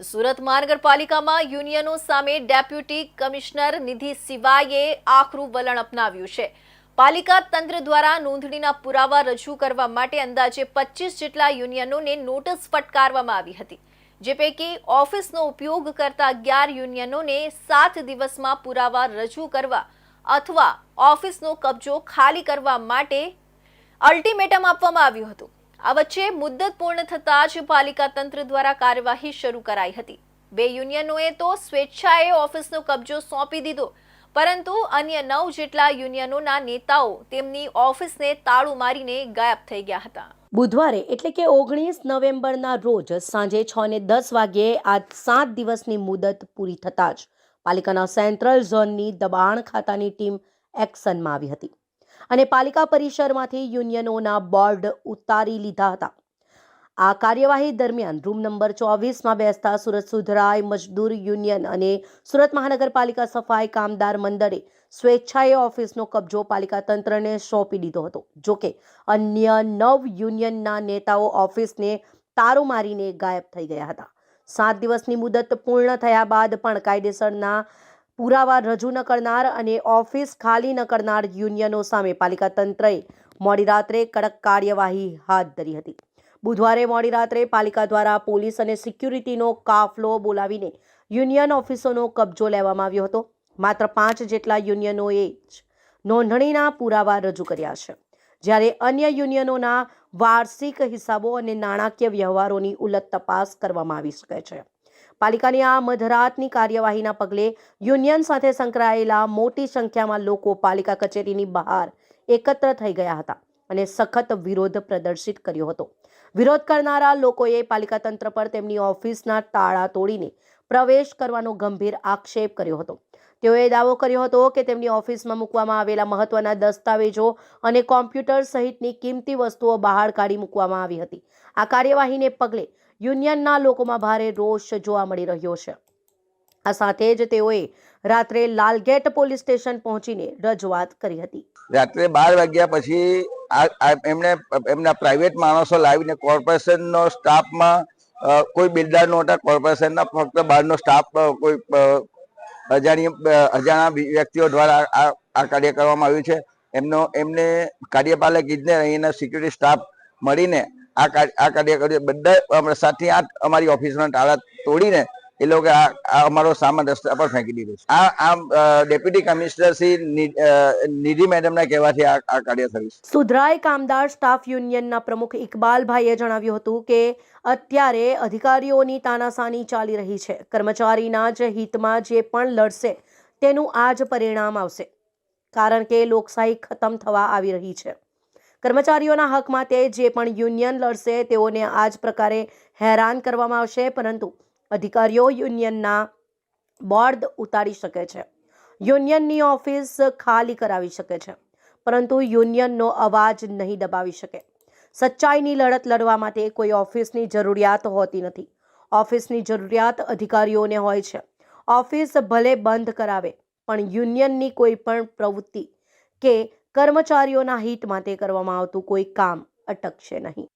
સુરત મહાનગરપાલિકામાં યુનિયનો સામે deputy commissioner નિધિ સિવાયે આકરું વલણ અપનાવ્યું છે. પાલિકા તંત્ર દ્વારા નોંધણીના પુરાવા રજૂ કરવા માટે અંદાજે પચીસ જેટલા યુનિયનોને નોટિસ ફટકારવામાં આવી હતી, જે પૈકી ઓફિસનો ઉપયોગ કરતા અગિયાર યુનિયનોને સાત દિવસમાં પુરાવા રજૂ કરવા અથવા ઓફિસનો કબજો ખાલી કરવા માટે અલ્ટિમેટમ આપવામાં આવ્યું હતું. આ વચ્ચે મુદ્દત પૂર્ણ થતાં જ પાલિકા તંત્ર દ્વારા કાર્યવાહી શરૂ કરાઈ હતી. બે યુનિયનોએ તો સ્વેચ્છાએ ઓફિસનો કબજો સોંપી દીધો, પરંતુ અન્ય નવ જેટલા યુનિયનોના નેતાઓ તેમની ઓફિસને તાળું મારીને ગાયબ થઈ ગયા હતા. બુધવારે એટલે કે ઓગણીસ નવેમ્બરના રોજ સાંજે છ ને દસ વાગ્યે આ સાત દિવસની મુદત પૂરી થતાં જ પાલિકાના સેન્ટ્રલ ઝોનની દબાણ ખાતાની ટીમ એક્શનમાં આવી હતી. અને પાલિકા પરિસરમાંથી યુનિયનોના બોર્ડ ઉતારી લીધા હતા. આ કાર્યવાહી દરમિયાન રૂમ નંબર ચોવીસમાં બેસતા સુરત સુધરાઈ મજદૂર યુનિયન અને સુરત મહાનગરપાલિકા સફાઈ કામદાર મંડળે સ્વેચ્છાએ ઓફિસનો કબજો પાલિકા તંત્રને સોંપી દીધો હતો. જોકે અન્ય નવ યુનિયનના નેતાઓ ઓફિસને તારો મારીને ગાયબ થઈ ગયા હતા. સાત દિવસની મુદત પૂર્ણ થયા બાદ પણ કાયદેસરના પુરાવા રજૂ ન કરનાર અને ઓફિસ ખાલી ન કરનાર યુનિયનો સામે પાલિકા તંત્રએ મોડી રાત્રે કડક કાર્યવાહી હાથ ધરી હતી. બુધવારે મોડી રાત્રે પાલિકા દ્વારા પોલીસ અને સિક્યુરિટીનો કાફલો બોલાવીને યુનિયન ઓફિસોનો કબજો લેવામાં આવ્યો હતો. માત્ર પાંચ જેટલા યુનિયનોએ જ નોંધણીના પુરાવા રજૂ કર્યા છે. જ્યારે અન્ય યુનિયનોના વાર્ષિક હિસાબો અને નાણાકીય વ્યવહારોની ઉલટ તપાસ કરવામાં આવી શકે છે. પાલિકાની આ મધરાતની કાર્યવાહીના પગલે યુનિયન સાથે સંકળાયેલા મોટી સંખ્યામાં લોકો પાલિકા કચેરીની બહાર એકત્ર થઈ ગયા હતા અને સખત વિરોધ પ્રદર્શિત કર્યો હતો. વિરોધ કરનારા લોકોએ પાલિકા તંત્ર પર તેમની ઓફિસના તાળા તોડીને પ્રવેશ કરવાનો ગંભીર આક્ષેપ કર્યો હતો. તેઓએ દાવો કર્યો હતો કે તેમની ઓફિસમાં મૂકવામાં આવેલા મહત્વના દસ્તાવેજો અને કોમ્પ્યુટર સહિતની કિંમતી વસ્તુઓ બહાર કાઢી મૂકવામાં આવી હતી. આ કાર્યવાહીને પગલે યુનિયનના લોકોમાં ભારે રોષ જોવા મળી રહ્યો છે. આ સાથે જ તેઓએ રાત્રે લાલગેટ પોલીસ સ્ટેશન પહોંચીને રજૂઆત કરી હતી. રાત્રે બાર વાગ્યા પછી એમણે એમના પ્રાઇવેટ માણસો લાવીને કોર્પોરેશનનો સ્ટાફમાં કોઈ બિલ્ડર નહોતા કોર્પોરેશનના ફક્ત બહારનો સ્ટાફ કોઈ અ, અજાણી વ્યક્તિઓ દ્વારા આ કાર્ય કરવામાં આવ્યું છે. એમનો એમને કાર્યપાલક ઇજનેર અહીંના સિક્યુરિટી સ્ટાફ મળીને આ કાર્ય આ કાર્ય કર્યું. બધા સાતથી આઠ અમારી ઓફિસના તાળા તોડીને એ લોકો આ અમારો સામાન રસ્તા પર ફેંકી દીધો આ આ ડેપ્યુટી કમિશનર શ્રી નિધિ મેડમના કહેવાથી આ કાર્ય થયું સુધરાય કામદાર સ્ટાફ યુનિયનના પ્રમુખ ઇકબાલભાઈએ જણાવ્યું હતું કે, અત્યારે અધિકારીઓની તાનાશાની ચાલી રહી છે. કર્મચારીના જ હિતમાં જે પણ લડશે, તેનું આ જ પરિણામ આવશે. કારણ કે લોકશાહી ખતમ થવા આવી રહી છે. કર્મચારીઓના હક માટે જે પણ યુનિયન લડશે, તેઓને આ જ પ્રકારે હેરાન કરવામાં આવશે, પરંતુ અધિકારીઓ યુનિયનના બોર્ડ ઉતારી શકે છે. યુનિયનની ઓફિસ ખાલી કરાવી શકે છે, પરંતુ યુનિયનનો અવાજ નહીં દબાવી શકે. સચ્ચાઈની લડત લડવા માટે કોઈ ઓફિસની જરૂરિયાત હોતી નથી. ઓફિસની જરૂરિયાત અધિકારીઓને હોય છે. ઓફિસ ભલે બંધ કરાવે, પણ યુનિયનની કોઈ પણ પ્રવૃત્તિ કે કર્મચારીઓના હિત માટે કરવામાં આવતું કોઈ કામ અટકશે નહીં.